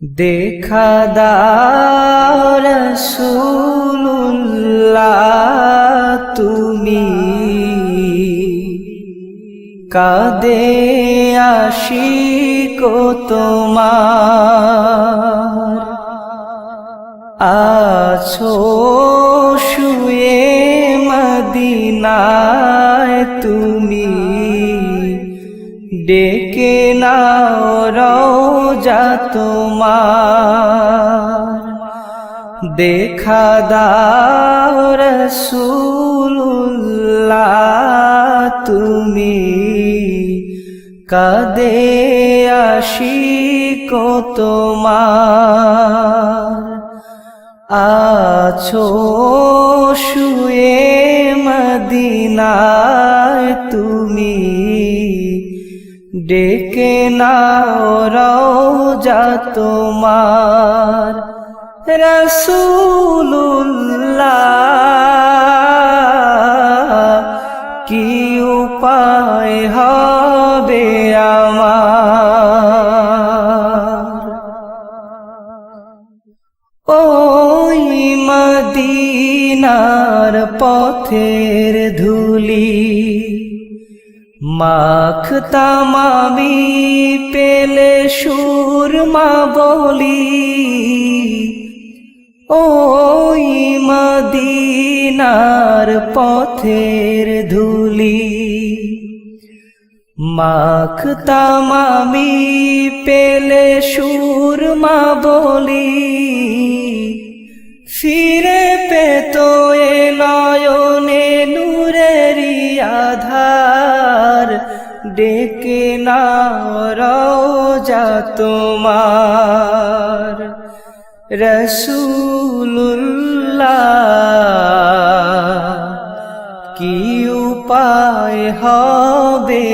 দেখা দাও রসুল্লাহ তুমি কাদে আশিক তোমার আছো শুয়ে মদিনায় তুমি ডেকে নাও রওজা তোমার। দেখা দাও রসুল্লাহ তুমি কাদে আশিক তোমার। আছো শুয়ে মদিনায়, তুমি ডেকে নাও রওজা তোমার রসুল্লাহ কি উপায় হবে আমার? ওই মদিনার পথের ধুলি মাখতাম আমি পেলে সুরমা বলি, ওই মদিনার পথের ধুলি। মাখতাম আমি পেলে সুরমা বলি, ফিরে পেত এ নয়নে নূরেরি আধার। ডেকে না রওজা তোমার। রসুল্লাহ কি উপায় হবে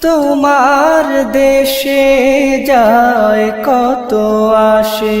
তোমার দেশে যায় কত আসে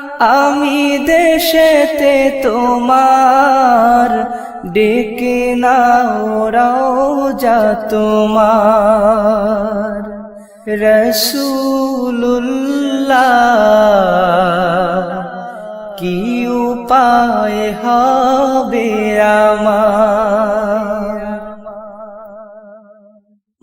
আমি দেশেতে তোমার ডেকে নাও রওজা তোমার। রসুল্লাহ কি উপায় হবে আমার?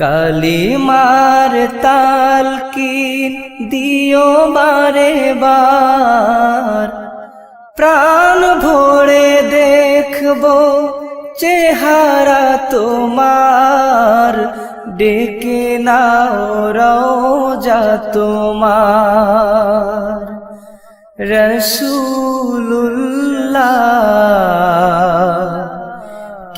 কালিমার তাল কি দিও বারে বার। প্রাণ ভরে দেখব চেহারা তোমার। ডেকে নাও রওজা তোমার। রসুল্লাহ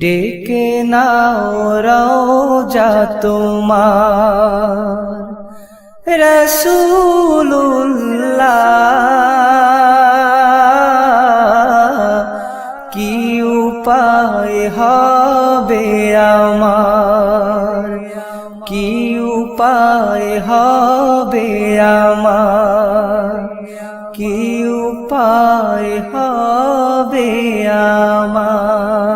ডেকে নাও তোমার। রসুল্লাহ কি উপায় হবে আমার? কি উপায় হবে আমার? কি উপায় হবে আমার?